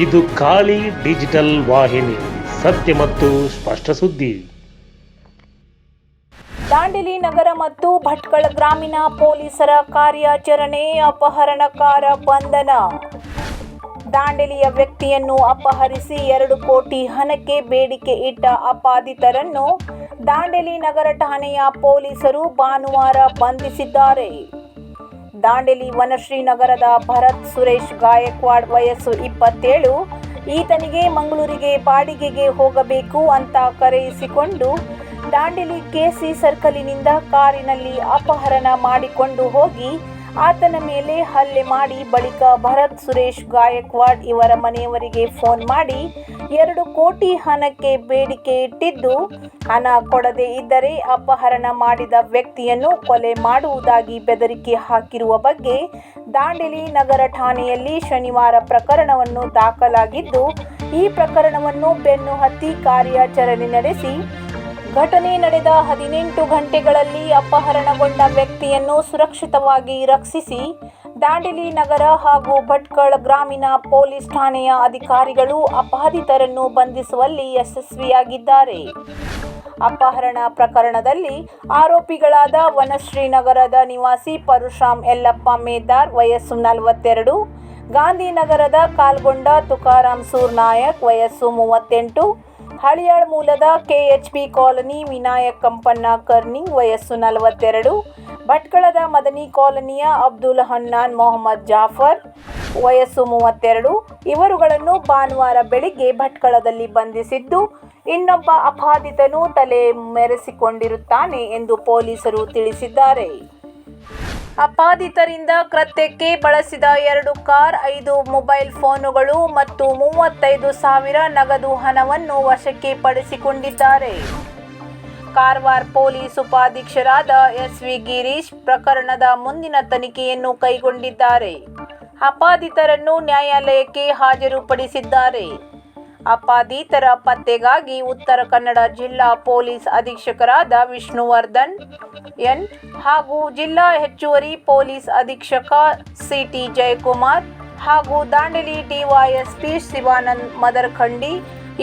ಇದು ಖಾಲಿ ಡಿಜಿಟಲ್ ವಾಹಿನಿ, ಸತ್ಯ ಮತ್ತು ಸ್ಪಷ್ಟ ಸುದ್ದಿ. ದಾಂಡೇಲಿ ನಗರ ಮತ್ತು ಭಟ್ಕಳ ಗ್ರಾಮೀಣ ಪೊಲೀಸರ ಕಾರ್ಯಾಚರಣೆ ಅಪಹರಣಕಾರ ಬಂಧನ. ದಾಂಡೇಲಿಯ ವ್ಯಕ್ತಿಯನ್ನು ಅಪಹರಿಸಿ ಎರಡು ಕೋಟಿ ಹಣಕ್ಕೆ ಬೇಡಿಕೆ ಇಟ್ಟ ಅಪಾದಿತರನ್ನು ದಾಂಡೇಲಿ ನಗರ ಠಾಣೆಯ ಪೊಲೀಸರು ಭಾನುವಾರ ಬಂಧಿಸಿದ್ದಾರೆ. ದಾಂಡೇಲಿ ವನಶ್ರೀ ನಗರದ ಭರತ್ ಸುರೇಶ್ ಗಾಯಕ್ವಾಡ್ ವಯಸ್ಸು ಇಪ್ಪತ್ತೇಳು. ಈತನಿಗೆ ಮಂಗಳೂರಿಗೆ ಬಾಡಿಗೆಗೆ ಹೋಗಬೇಕು ಅಂತ ಕರೆಯಿಸಿಕೊಂಡು ದಾಂಡೇಲಿ ಕೆಸಿ ಸರ್ಕಲಿನಿಂದ ಕಾರಿನಲ್ಲಿ ಅಪಹರಣ ಮಾಡಿಕೊಂಡು ಹೋಗಿ ಆತನ ಮೇಲೆ ಹಲ್ಲೆ ಮಾಡಿ ಬಳಿಕ ಭರತ್ ಸುರೇಶ್ ಗಾಯಕ್ವಾಡ್ ಇವರ ಮನೆಯವರಿಗೆ ಫೋನ್ ಮಾಡಿ ಎರಡು ಕೋಟಿ ಹಣಕ್ಕೆ ಬೇಡಿಕೆ ಇಟ್ಟಿದ್ದು, ಹಣ ಕೊಡದೇ ಇದ್ದರೆ ಅಪಹರಣ ಮಾಡಿದ ವ್ಯಕ್ತಿಯನ್ನು ಕೊಲೆ ಮಾಡುವುದಾಗಿ ಬೆದರಿಕೆ ಹಾಕಿರುವ ಬಗ್ಗೆ ದಾಂಡೇಲಿ ನಗರ ಠಾಣೆಯಲ್ಲಿ ಶನಿವಾರ ಪ್ರಕರಣವನ್ನು ದಾಖಲಾಗಿದ್ದು, ಈ ಪ್ರಕರಣವನ್ನು ಬೆನ್ನು ಹತ್ತಿ ಕಾರ್ಯಾಚರಣೆ ನಡೆಸಿ ಘಟನೆ ನಡೆದ ಹದಿನೆಂಟು ಗಂಟೆಗಳಲ್ಲಿ ಅಪಹರಣಗೊಂಡ ವ್ಯಕ್ತಿಯನ್ನು ಸುರಕ್ಷಿತವಾಗಿ ರಕ್ಷಿಸಿ ದಾಂಡೇಲಿ ನಗರ ಹಾಗೂ ಭಟ್ಕಳ ಗ್ರಾಮೀಣ ಪೊಲೀಸ್ ಠಾಣೆಯ ಅಧಿಕಾರಿಗಳು ಅಪಹರಿತರನ್ನು ಬಂಧಿಸುವಲ್ಲಿ ಯಶಸ್ವಿಯಾಗಿದ್ದಾರೆ. ಅಪಹರಣ ಪ್ರಕರಣದಲ್ಲಿ ಆರೋಪಿಗಳಾದ ವನಶ್ರೀ ನಗರದ ನಿವಾಸಿ ಪರಶುರಾಮ್ ಯಲ್ಲಪ್ಪ ಮೇದಾರ್ ವಯಸ್ಸು ನಲವತ್ತೆರಡು, ಗಾಂಧಿನಗರದ ಕಾಲ್ಗೊಂಡ ತುಕಾರಾಮ್ ಸೂರ್ನಾಯಕ್ ವಯಸ್ಸು ಮೂವತ್ತೆಂಟು ಹಳಿಯಾಳ್ ಮೂಲದ ಕೆಎಚ್ಪಿ ಕಾಲೋನಿ ವಿನಾಯಕ್ ಕಂಪಣ್ಣ ಕರ್ನಿಂಗ್ ವಯಸ್ಸು ನಲವತ್ತೆರಡು. ಭಟ್ಕಳದ ಮದನಿ ಕಾಲೋನಿಯ ಅಬ್ದುಲ್ ಹನ್ನಾನ್ ಮೊಹಮ್ಮದ್ ಜಾಫರ್ ವಯಸ್ಸು ಮೂವತ್ತೆರಡು. ಇವರುಗಳನ್ನು ಭಾನುವಾರ ಬೆಳಿಗ್ಗೆ ಭಟ್ಕಳದಲ್ಲಿ ಬಂಧಿಸಿದ್ದು, ಇನ್ನೊಬ್ಬ ಅಪಾದಿತನು ತಲೆ ಮೆರೆಸಿಕೊಂಡಿರುತ್ತಾನೆ ಎಂದು ಪೊಲೀಸರು ತಿಳಿಸಿದ್ದಾರೆ. ಅಪಾದಿತರಿಂದ ಕೃತ್ಯಕ್ಕೆ ಬಳಸಿದ ಎರಡು ಕಾರ್, ಐದು ಮೊಬೈಲ್ ಫೋನುಗಳು ಮತ್ತು ಮೂವತ್ತೈದು ಸಾವಿರ ನಗದು ಹಣವನ್ನು ವಶಕ್ಕೆ ಪಡಿಸಿಕೊಂಡಿದ್ದಾರೆ. ಕಾರವಾರ ಪೊಲೀಸ್ ಉಪಾಧೀಕ್ಷರಾದ ಎಸ್ ವಿ ಗಿರೀಶ್ ಪ್ರಕರಣದ ಮುಂದಿನ ತನಿಖೆಯನ್ನು ಕೈಗೊಂಡಿದ್ದಾರೆ. ಅಪಾದಿತರನ್ನು ನ್ಯಾಯಾಲಯಕ್ಕೆ ಹಾಜರುಪಡಿಸಿದ್ದಾರೆ. ಅಪಾದಿತರ ಪತ್ತೆಗಾಗಿ ಉತ್ತರ ಕನ್ನಡ ಜಿಲ್ಲಾ ಪೊಲೀಸ್ ಅಧೀಕ್ಷಕರಾದ ವಿಷ್ಣುವರ್ಧನ್ ಎನ್ ಹಾಗೂ ಜಿಲ್ಲಾ ಹೆಚ್ಚುವರಿ ಪೊಲೀಸ್ ಅಧೀಕ್ಷಕ ಸಿಟಿ ಜಯಕುಮಾರ್ ಹಾಗೂ ದಾಂಡೇಲಿ ಡಿವೈಎಸ್ಪಿ ಶಿವಾನಂದ್ ಮದರ್ಖಂಡಿ.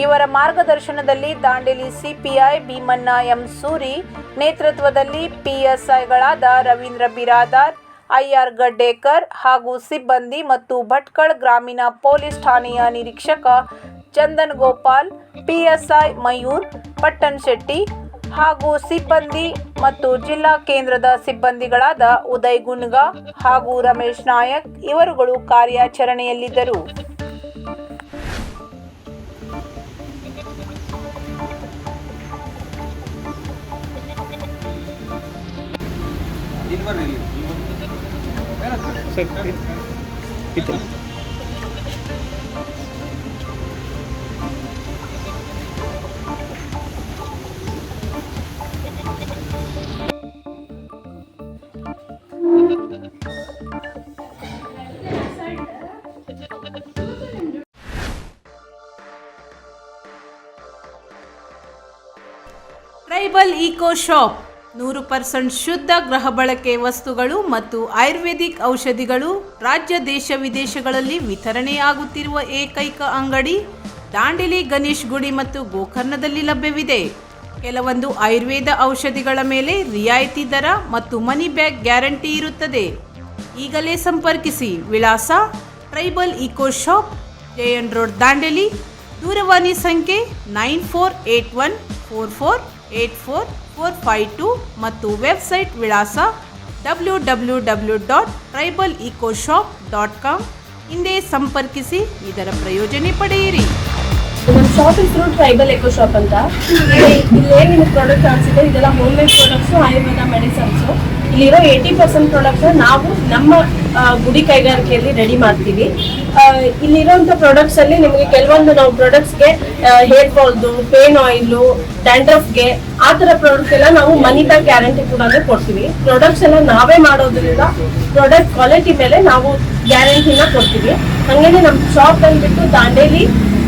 ಇವರ ಮಾರ್ಗದರ್ಶನದಲ್ಲಿ ದಾಂಡೇಲಿ ಸಿಪಿಐ ಭೀಮಣ್ಣ ಎಂ ಸೂರಿ, ನೇತೃತ್ವದಲ್ಲಿ ಪಿಎಸ್ಐಗಳಾದ ರವೀಂದ್ರ ಬಿರಾದಾರ್, ಐಆರ್ ಗಡ್ಡೇಕರ್ ಹಾಗೂ ಸಿಬ್ಬಂದಿ ಮತ್ತು ಭಟ್ಕಳ ಗ್ರಾಮೀಣ ಪೊಲೀಸ್ ಠಾಣೆಯ ನಿರೀಕ್ಷಕ ಚಂದನ್ ಗೋಪಾಲ್, ಪಿಎಸ್ಐ ಮಯೂರ್, ಪಟ್ಟಣ್ ಶೆಟ್ಟಿ ಹಾಗೂ ಸಿಬ್ಬಂದಿ ಮತ್ತು ಜಿಲ್ಲಾ ಕೇಂದ್ರದ ಸಿಬ್ಬಂದಿಗಳಾದ ಉದಯ್ ಗುನ್ಗಾ ಹಾಗೂ ರಮೇಶ್ ನಾಯಕ್ ಇವರುಗಳು ಕಾರ್ಯಾಚರಣೆಯಲ್ಲಿದ್ದರು. Tribal eco shop. ನೂರು ಪರ್ಸೆಂಟ್ ಶುದ್ಧ ಗೃಹ ಬಳಕೆ ವಸ್ತುಗಳು ಮತ್ತು ಆಯುರ್ವೇದಿಕ್ ಔಷಧಿಗಳು ರಾಜ್ಯ ದೇಶ ವಿದೇಶಗಳಲ್ಲಿ ವಿತರಣೆಯಾಗುತ್ತಿರುವ ಏಕೈಕ ಅಂಗಡಿ ದಾಂಡೇಲಿ ಗಣೇಶ್ ಗುಡಿ ಮತ್ತು ಗೋಕರ್ಣದಲ್ಲಿ ಲಭ್ಯವಿದೆ. ಕೆಲವೊಂದು ಆಯುರ್ವೇದ ಔಷಧಿಗಳ ಮೇಲೆ ರಿಯಾಯಿತಿ ದರ ಮತ್ತು ಮನಿ ಬ್ಯಾಗ್ ಗ್ಯಾರಂಟಿ ಇರುತ್ತದೆ. ಈಗಲೇ ಸಂಪರ್ಕಿಸಿ ವಿಳಾಸ tribal eco shop, Jayan road, Dandeli. ದೂರವಾಣಿ ಸಂಖ್ಯೆ nine four eight one four four eight four four five two ಮತ್ತು ವೆಬ್ಸೈಟ್ ವಿಳಾಸ W W W dot tribal eco shop dot com. ಹಿಂದೆ ಸಂಪರ್ಕಿಸಿ, ಇದರ ಪ್ರಯೋಜನೆ ಪಡೆಯಿರಿ. ಶಾಪ್ ಹೆಸರು ಟ್ರೈಬಲ್ ಎಕೋ ಶಾಪ್ ಅಂತ. ಇಲ್ಲಿ ಏನೇನು ಪ್ರಾಡಕ್ಟ್ ಕಾಣಿಸಿದೆ? ಇದೆಲ್ಲ home made products Ayurveda medicines ಇಲ್ಲಿರೋ ಏಯ್ಟಿ ಪರ್ಸೆಂಟ್ ಪ್ರಾಡಕ್ಟ್ಸ್ ನಾವು ನಮ್ಮ ಗುಡಿ ಕೈಗಾರಿಕೆಯಲ್ಲಿ ರೆಡಿ ಮಾಡ್ತೀವಿ. ಇಲ್ಲಿರೋಂಥ ಪ್ರಾಡಕ್ಟ್ಸ್ ಅಲ್ಲಿ ನಿಮಗೆ ಕೆಲವೊಂದು ನಾವು ಪ್ರಾಡಕ್ಟ್ಸ್ಗೆ ಹೇರ್ ಫಾಲ್ದು ಪೇನ್ ಆಯಿಲು ಡ್ಯಾಂಡ್ರಫ್ಗೆ ಆ ಥರ ಪ್ರಾಡಕ್ಟ್ ಎಲ್ಲ ನಾವು ಮನಿ ಬ್ಯಾಕ್ ಗ್ಯಾರಂಟಿ ಕೂಡ ಕೊಡ್ತೀವಿ. ಪ್ರಾಡಕ್ಟ್ಸ್ ಎಲ್ಲ ನಾವೇ ಮಾಡೋದ್ರಿಂದ ಪ್ರಾಡಕ್ಟ್ ಕ್ವಾಲಿಟಿ ಮೇಲೆ ನಾವು ಗ್ಯಾರಂಟಿನ ಕೊಡ್ತೀವಿ. ಹಂಗೇನೆ ನಮ್ಮ ಶಾಪ್ ಬಂದ್ಬಿಟ್ಟು ದಾಂಡೇಲಿ